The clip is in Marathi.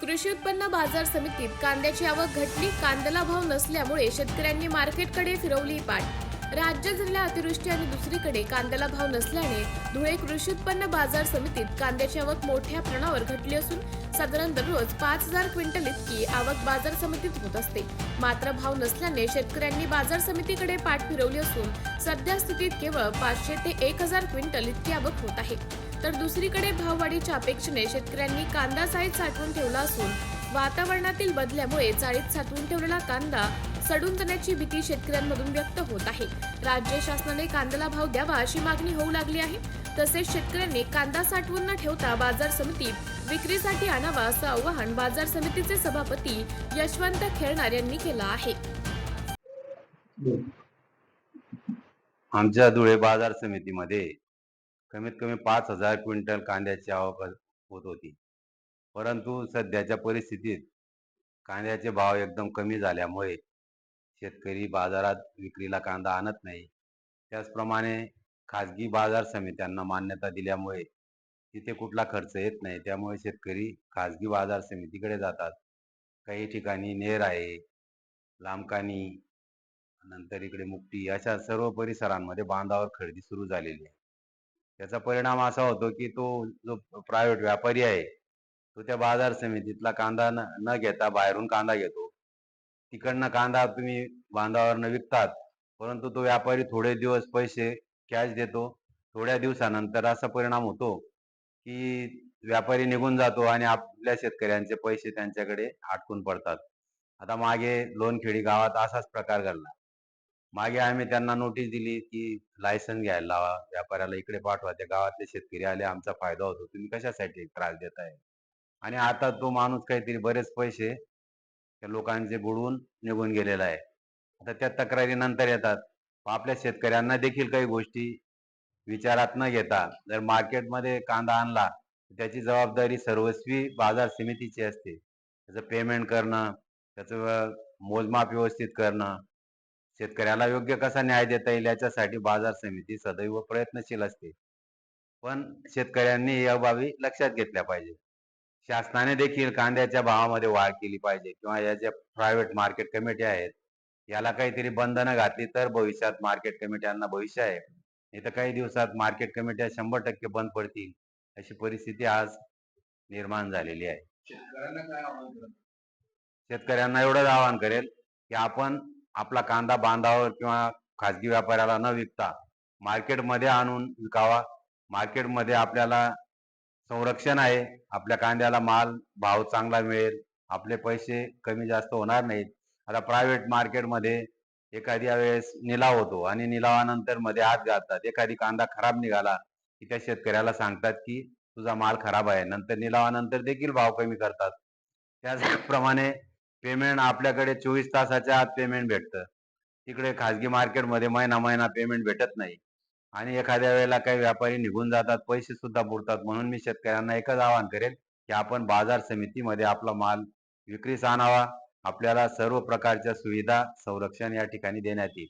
कृषी उत्पन्न बाजार समितीत कांद्याची आवक घटली कांद्याला भाव नसल्यामुळे शेतकऱ्यांनी मार्केटकडे फिरवली पाठ. राज्यात झालेल्या अतिवृष्टी आणि दुसरीकडे कांद्याला भाव नसल्याने धुळे कृषी उत्पन्न बाजार समितीत कांद्याची आवक मोठ्या प्रमाणावर घटली असून साधारण दररोज पाच हजार क्विंटल इतकी आवक बाजार समितीत होत असते. मात्र भाव नसल्याने शेतकऱ्यांनी बाजार समितीकडे पाठ फिरवली असून सध्या स्थितीत केवळ पाचशे ते एक हजार क्विंटल इतकी आवक होत आहे. तर दुसरीकडे भाववाढीच्या अपेक्षेने शेतकऱ्यांनी कांदा चाळीत साठवून ठेवला असून वातावरणातील बदल्यामुळे चाळीत साठवून ठेवलेला कांदा सडून जाण्याची भीती शेतकऱ्यांमधून व्यक्त होत आहे. राज्य शासनाने कांद्याला भाव द्यावा अशी मागणी होऊ लागली आहे. तसेच शेतकऱ्यांनी कांदा साठवून न ठेवता बाजार समितीत विक्रीसाठी आणावा असं आवाहन बाजार समितीचे सभापती यशवंत खेळणार यांनी केलं आहे. आमच्या धुळे बाजार समितीमध्ये कमीत कमी पाच हजार क्विंटल कांद्याची आवक होत होती. परंतु सध्याच्या परिस्थितीत कांद्याचे भाव एकदम कमी झाल्यामुळे शेतकरी बाजारात विक्रीला कांदा आणत नाही. त्याचप्रमाणे खाजगी बाजार समित्यांना मान्यता दिल्यामुळे तिथे कुठला खर्च येत नाही. त्यामुळे शेतकरी खाजगी बाजार समितीकडे जातात. काही ठिकाणी नेर आहे लांबकानी नंतर इकडे मुक्ती अशा सर्व परिसरांमध्ये बांधावर खरेदी सुरू झालेली आहे. त्याचा परिणाम असा होतो की तो जो प्रायव्हेट व्यापारी आहे तो त्या बाजार समितीतला कांदा न न घेता बाहेरून कांदा घेतो. तिकडनं कांदा तुम्ही बांधावरनं विकतात परंतु तो व्यापारी थोडे दिवस पैसे कॅश देतो. थोड्या दिवसानंतर असा परिणाम होतो की व्यापारी निघून जातो आणि आपल्या शेतकऱ्यांचे पैसे त्यांच्याकडे अटकून पडतात. आता मागे लोणखेडी गावात असाच प्रकार घडला. मागे आम्ही त्यांना नोटीस दिली की लायसन घ्यायला लावा व्यापाऱ्याला इकडे पाठवा त्या गावातले शेतकरी आले आमचा फायदा होतो तुम्ही कशासाठी त्रास देताय? आणि आता तो माणूस काहीतरी बरेच पैसे त्या लोकांचे बुडवून निघून गेलेला आहे. आता त्या तक्रारी नंतर येतात. आपल्या शेतकऱ्यांना देखील काही गोष्टी विचारात न घेता जर मार्केटमध्ये कांदा आणला तर त्याची जबाबदारी सर्वस्वी बाजार समितीची असते. त्याचं पेमेंट करणं त्याचं मोजमाप व्यवस्थित करणं शेतकऱ्याला योग्य कसा न्याय देता येईल याच्यासाठी बाजार समिती सदैव प्रयत्नशील असते. पण शेतकऱ्यांनी या बाबी लक्षात घेतल्या पाहिजे. शासनाने देखील कांद्याच्या भावामध्ये वाढ केली पाहिजे किंवा या ज्या प्रायव्हेट मार्केट कमिटी आहेत. याला काहीतरी बंधनं घातली तर भविष्यात मार्केट कमिट्यांना भविष्य आहे. नाही तर काही दिवसात मार्केट कमिट्या शंभर टक्के बंद पडतील अशी परिस्थिती आज निर्माण झालेली आहे. शेतकऱ्यांना काय आव्हान कराल? शेतकऱ्यांना एवढंच आवाहन करेल की आपण आपला कांदा बांधावर किंवा खाजगी व्यापाऱ्याला न विकता मार्केटमध्ये आणून विकावा. मार्केटमध्ये आपल्याला संरक्षण आहे. आपल्या कांद्याला माल भाव चांगला मिळेल. आपले पैसे कमी जास्त होणार नाहीत. आता प्रायव्हेट मार्केटमध्ये एखाद्या वेळेस निलाव होतो आणि निलावानंतरमध्ये हात घालतात एखादी कांदा खराब निघाला की त्या शेतकऱ्याला सांगतात की तुझा माल खराब आहे. नंतर निलावानंतर देखील भाव कमी करतात. त्याचप्रमाणे पेमेंट आपल्याकडे चोवीस तासाच्या आत पेमेंट भेटतं. तिकडे खाजगी मार्केटमध्ये महिना महिना पेमेंट भेटत नाही. आणि एखाद्या वेळेला काही व्यापारी निघून जातात पैसे सुद्धा बुडतात म्हणून मी शेतकऱ्यांना एकच आवाहन करेल की आपण बाजार समितीमध्ये आपला माल विक्रीस आणावा. आपल्याला सर्व प्रकारच्या सुविधा संरक्षण या ठिकाणी देण्यात येईल.